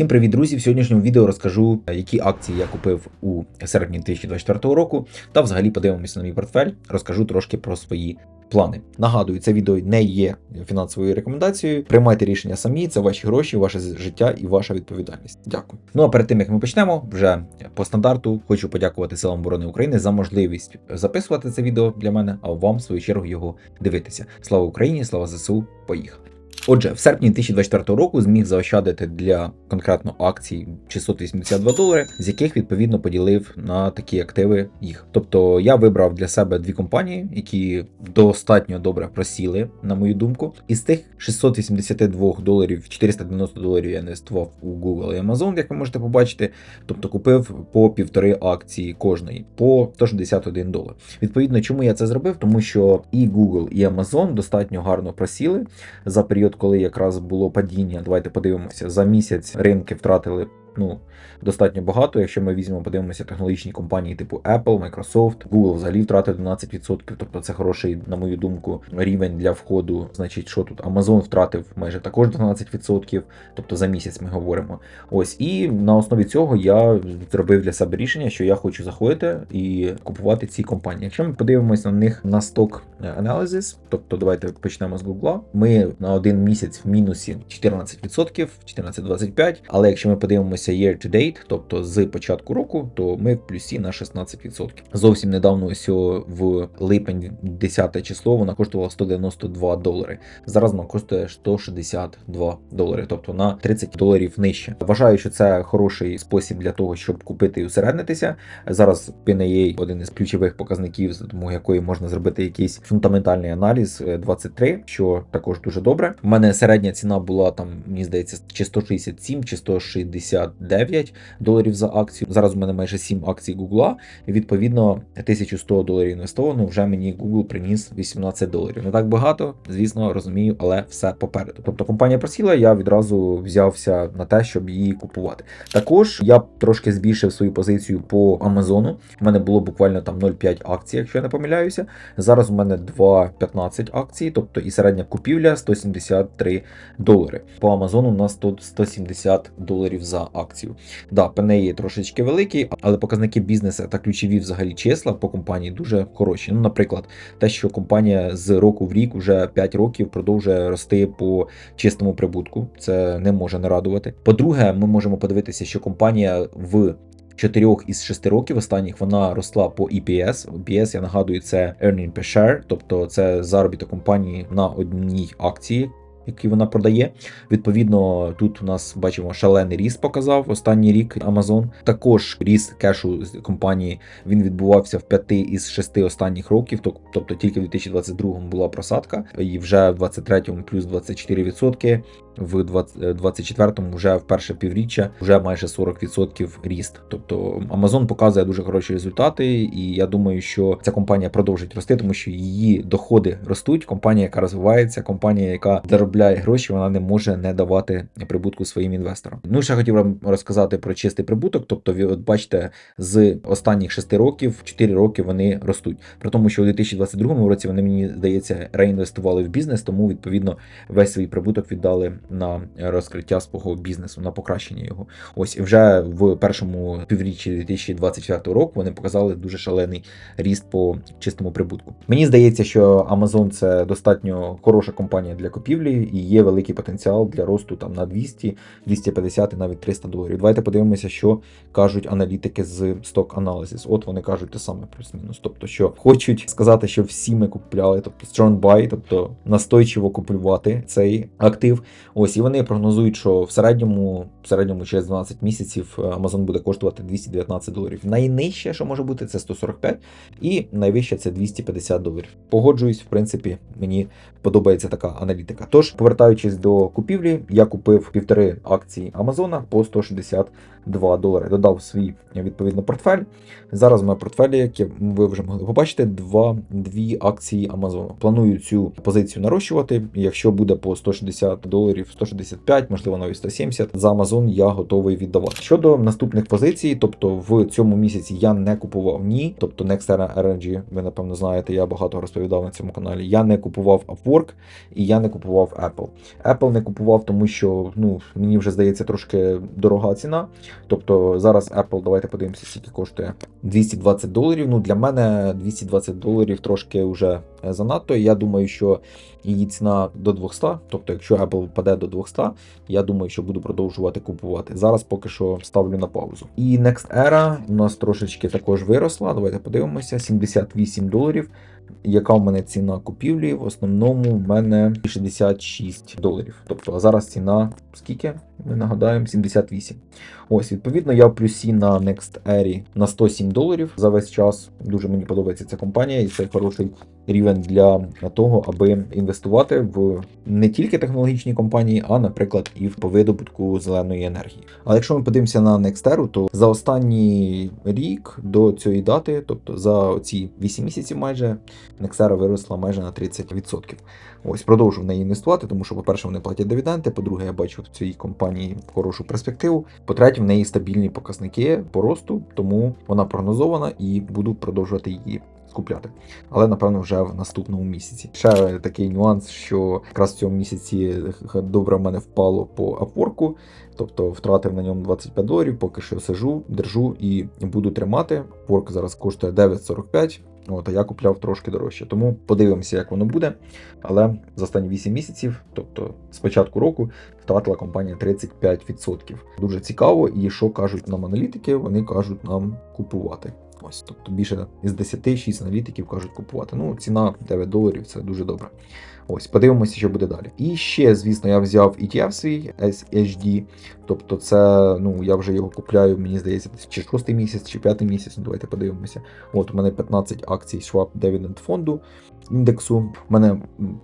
Всім привіт, друзі! В сьогоднішньому відео розкажу, які акції я купив у серпні 2024 року, та взагалі подивимося на мій портфель, розкажу трошки про свої плани. Нагадую, це відео не є фінансовою рекомендацією. Приймайте рішення самі, це ваші гроші, ваше життя і ваша відповідальність. Дякую. Ну а перед тим як ми почнемо, вже по стандарту хочу подякувати силам оборони України за можливість записувати це відео для мене, а вам в свою чергу його дивитися. Слава Україні, слава ЗСУ! Поїхали! Отже, в серпні 2024 року зміг заощадити для конкретно акцій 682 долари, з яких відповідно поділив на такі активи їх. Тобто я вибрав для себе дві компанії, які достатньо добре просіли, на мою думку. Із тих 682 доларів, 490 доларів я інвестував у Google і Amazon, як ви можете побачити. Тобто купив по півтори акції кожної по 161 долар. Відповідно, чому я це зробив? Тому що і Google, і Amazon достатньо гарно просіли за період, коли якраз було падіння. Давайте подивимося за місяць. Ринки втратили ну достатньо багато. Якщо ми візьмемо, подивимося технологічні компанії типу Apple, Microsoft, Google взагалі втратив 12%, тобто це хороший, на мою думку, рівень для входу. Значить, що тут Amazon втратив майже також 12%, тобто за місяць ми говоримо. Ось і на основі цього я зробив для себе рішення, що я хочу заходити і купувати ці компанії. Якщо ми подивимося на них на сток Analysis, тобто давайте почнемо з Google, Ми на один місяць в мінусі 14%, 14,25%, але якщо ми подивимося year to date, тобто з початку року, то ми в плюсі на 16%. Зовсім недавно ось в липень 10 число вона коштувала 192 долари. Зараз вона коштує 162 долари, тобто на 30 доларів нижче. Вважаю, що це хороший спосіб для того, щоб купити і усереднитися. Зараз PNA один із ключових показників, за допомогою якої можна зробити якийсь фундаментальний аналіз 23, що також дуже добре. У мене середня ціна була там, мені здається, чи 167, чи 169 доларів за акцію. Зараз у мене майже 7 акцій Гугла, і відповідно 1100 доларів інвестовано. Вже мені Google приніс 18 доларів. Не так багато, звісно, розумію, але все попереду. Тобто компанія просіла, я відразу взявся на те, щоб її купувати. Також я трошки збільшив свою позицію по Амазону. У мене було буквально там 0,5 акцій, якщо я не помиляюся. Зараз у мене 2,15 акцій, тобто і середня купівля 173 долари. По Амазону у нас тут 170 доларів за акцію. Да, PNE трошечки великий, але показники бізнесу та ключові взагалі числа по компанії дуже хороші. Ну, наприклад, те, що компанія з року в рік вже 5 років продовжує рости по чистому прибутку. Це не може не радувати. По-друге, ми можемо подивитися, що компанія в Чотирьох із шести років останніх вона росла по EPS. EPS, я нагадую, це earning per share, тобто це заробіток компанії на одній акції, які вона продає. Відповідно, тут у нас бачимо шалений ріст показав останній рік Amazon. Також ріст кешу з компанії він відбувався в п'яти із шести останніх років. Тобто тільки в 2022 була просадка, і вже в 2023 плюс 24%. В 24-му вже в перше півріччя вже майже 40% ріст. Тобто Amazon показує дуже хороші результати, і я думаю, що ця компанія продовжить рости, тому що її доходи ростуть. Компанія, яка розвивається, компанія, яка заробляє гроші, вона не може не давати прибутку своїм інвесторам. Ну ще хотів вам розказати про чистий прибуток. Тобто, ви от бачите, з останніх 6 років 4 роки вони ростуть. При тому, що у 2022 році вони мені здається реінвестували в бізнес, тому відповідно весь свій прибуток віддали на розкриття свого бізнесу, на покращення його. Ось і вже в першому півріччі 2024 року вони показали дуже шалений ріст по чистому прибутку. Мені здається, що Amazon це достатньо хороша компанія для купівлі і є великий потенціал для росту там на 200, 250 і навіть 300 доларів. Давайте подивимося, що кажуть аналітики з Stock Analysis. От вони кажуть те саме плюс-мінус. Тобто, що хочуть сказати, що всі ми купляли, тобто strong buy, тобто настойчиво купувати цей актив. Ось і вони прогнозують, що в середньому в середньому через 12 місяців Amazon буде коштувати 219 доларів. Найнижче, що може бути, це 145, і найвище це 250 доларів. Погоджуюсь, в принципі, мені подобається така аналітика. Тож, повертаючись до купівлі, я купив півтори акції Амазона по 162 долари. Додав свій відповідно портфель. Зараз в моєму портфелі, як ви вже могли побачити, два дві акції Амазону. Планую цю позицію нарощувати. Якщо буде по 160 доларів, 165, можливо, навіть 170. За Amazon я готовий віддавати. Щодо наступних позицій, тобто в цьому місяці я не купував ні, тобто Nextera RNG, ви напевно знаєте, я багато розповідав на цьому каналі. Я не купував Upwork і я не купував Apple. Apple не купував, тому що ну мені вже здається трошки дорога ціна. Тобто зараз Apple, давайте подивимося, скільки коштує 220 доларів. Ну для мене 220 доларів трошки вже занадто. Я думаю, що її ціна до 200, тобто, якщо Apple впаде до 200, я думаю, що буду продовжувати купувати. Зараз поки що ставлю на паузу. І Next Era у нас трошечки також виросла. Давайте подивимося: 78 доларів. Яка в мене ціна купівлі? В основному в мене 66 доларів. Тобто, зараз ціна скільки? Ми нагадаємо 78. Ось, відповідно, я в плюсі на Next Air на 107 доларів за весь час. Дуже мені подобається ця компанія, і це хороший рівень для того, аби інвестувати в не тільки технологічні компанії, а, наприклад, і в видобутку зеленої енергії. Але якщо ми подивимося на Nexteru, то за останній рік до цієї дати, тобто за ці 8 місяців, майже Nextera виросла майже на 30%. Ось продовжу в неї інвестувати, тому що, по-перше, вони платять дивіденди. По-друге, я бачу в цій компанії хорошу перспективу. По-третє, в неї стабільні показники по росту, тому вона прогнозована і буду продовжувати її скупляти. Але напевно вже в наступному місяці. Ще такий нюанс, що якраз в цьому місяці добре в мене впало по апворку. Тобто втратив на ньому 25 доларів, поки що сижу, держу і буду тримати. Порк зараз коштує 9,45. От, а я купляв трошки дорожче. Тому подивимося, як воно буде. Але за останні 8 місяців, тобто з початку року, втратила компанія 35%. Дуже цікаво, і що кажуть нам аналітики, вони кажуть нам купувати. Ось, тобто більше із 10 6 аналітиків кажуть купувати. Ну, ціна 9 доларів це дуже добре. Ось, подивимося, що буде далі. І ще, звісно, я взяв ETF свій SHD. Тобто, це, ну, я вже його купляю, мені здається, чи шостий місяць, чи п'ятий місяць. Ну, давайте подивимося. От у мене 15 акцій Schwab Dividend фонду індексу. У мене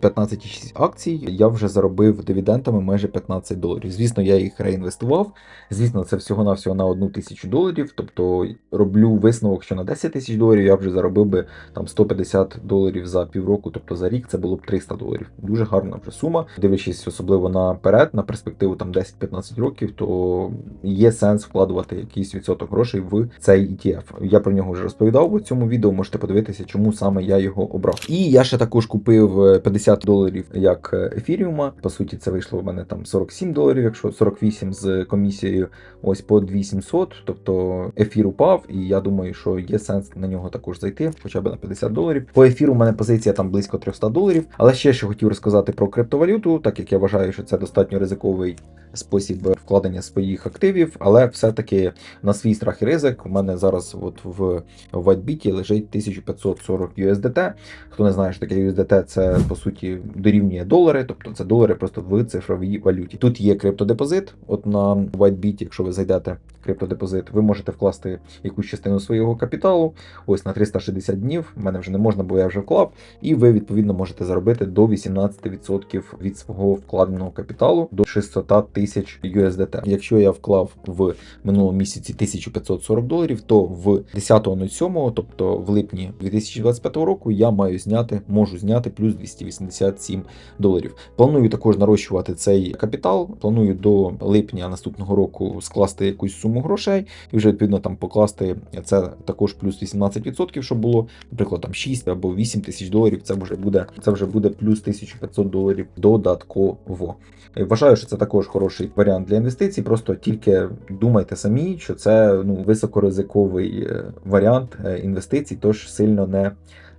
15,6 акцій. Я вже заробив дивідендами майже 15 доларів. Звісно, я їх реінвестував. Звісно, це всього-навсього на 1 тисячу доларів. Тобто роблю висновок, що на 10 тисяч доларів я вже заробив би там 150 доларів за півроку, тобто за рік це було б 300 доларів. Дуже гарна вже сума. Дивлячись, особливо наперед, на перспективу там 10-15 років, то є сенс вкладувати якийсь відсоток грошей в цей ETF. Я про нього вже розповідав у цьому відео. Можете подивитися, чому саме я його обрав. І я ще також купив 50 доларів як ефіріума. По суті, це вийшло в мене там 47 доларів, якщо 48 з комісією, ось по 2700. Тобто ефір упав, і я думаю, що є сенс на нього також зайти, хоча б на 50 доларів. По ефіру у мене позиція там близько 300 доларів. Але ще що хотів розказати про криптовалюту, так як я вважаю, що це достатньо ризиковий спосіб вкладення своїх активів, але все-таки на свій страх і ризик. У мене зараз от в WhiteBit лежить 1540 USDT. Хто не знає, що таке USDT, це по суті дорівнює долари, тобто це долари просто в цифровій валюті. Тут є криптодепозит. От на WhiteBit, якщо ви зайдете криптодепозит, ви можете вкласти якусь частину свого капіталу. Ось на 360 днів. У мене вже не можна, бо я вже вклав, і ви відповідно можете заробити до 18% від свого вкладеного капіталу до 600 тисяч USDT. Якщо я вклав в минулому місяці 1540 доларів, то в 10.07, тобто в липні 2025 року, я маю зняти, можу зняти плюс 287 доларів. Планую також нарощувати цей капітал. Планую до липня наступного року скласти якусь суму грошей і вже відповідно там покласти це також плюс 18%, щоб було, наприклад, там 6 або 8 тисяч доларів. Це вже буде це вже буде плюс 1500 доларів додатково. Вважаю, що це також хороший варіант для інвестицій. Просто тільки думайте самі, що це ну високоризиковий варіант інвестицій, тож сильно не.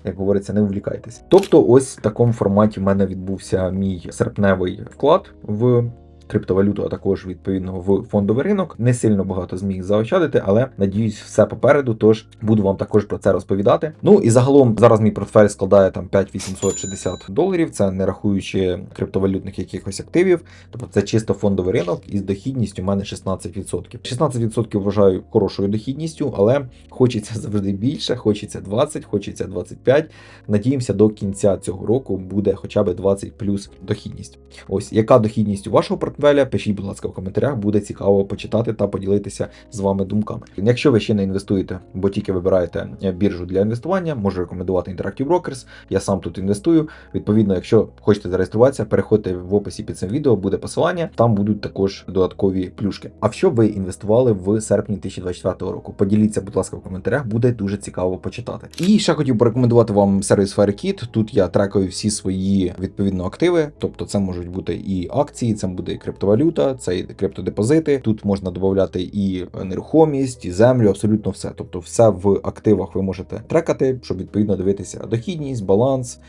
Як говориться, не увлікайтесь. Тобто, ось в такому форматі в мене відбувся мій серпневий вклад в криптовалюту, а також відповідно в фондовий ринок. Не сильно багато зміг заощадити, але надіюсь, все попереду. Тож буду вам також про це розповідати. Ну і загалом зараз мій портфель складає там 5860 доларів. Це не рахуючи криптовалютних якихось активів. Тобто це чисто фондовий ринок із дохідністю в мене 16%. 16% вважаю хорошою дохідністю, але хочеться завжди більше, хочеться 20, хочеться 25. Надіємося, до кінця цього року буде хоча б 20 плюс дохідність. Ось яка дохідність у вашого портфеля? Портфеля, пишіть, будь ласка, в коментарях, буде цікаво почитати та поділитися з вами думками. Якщо ви ще не інвестуєте, бо тільки вибираєте е, біржу для інвестування, можу рекомендувати Interactive Brokers. Я сам тут інвестую. Відповідно, якщо хочете зареєструватися, переходьте в описі під цим відео, буде посилання. Там будуть також додаткові плюшки. А що ви інвестували в серпні 2024 року? Поділіться, будь ласка, в коментарях, буде дуже цікаво почитати. І ще хотів порекомендувати вам сервіс FireKit. Тут я трекаю всі свої відповідно активи, тобто це можуть бути і акції, це буде криптовалюта, це і криптодепозити. Тут можна додати і нерухомість, і землю, абсолютно все. Тобто, все в активах ви можете трекати, щоб відповідно дивитися дохідність, баланс,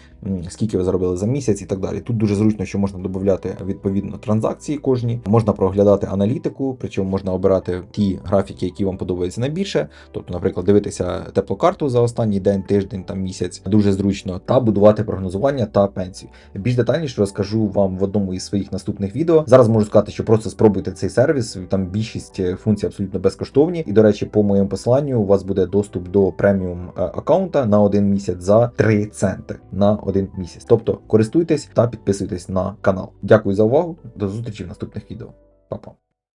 скільки ви заробили за місяць і так далі. Тут дуже зручно, що можна додати відповідно транзакції кожні, можна проглядати аналітику, причому можна обирати ті графіки, які вам подобаються найбільше. Тобто, наприклад, дивитися теплокарту за останній день, тиждень, там місяць дуже зручно, та будувати прогнозування та пенсію. Більш детальніше розкажу вам в одному із своїх наступних відео. Зараз можу сказати, що просто спробуйте цей сервіс. Там більшість е, функцій абсолютно безкоштовні. І до речі, по моєму посиланню у вас буде доступ до преміум е, аккаунта на один місяць за 3 центи на один місяць. Тобто користуйтесь та підписуйтесь на канал. Дякую за увагу. До зустрічі в наступних відео. Па-па.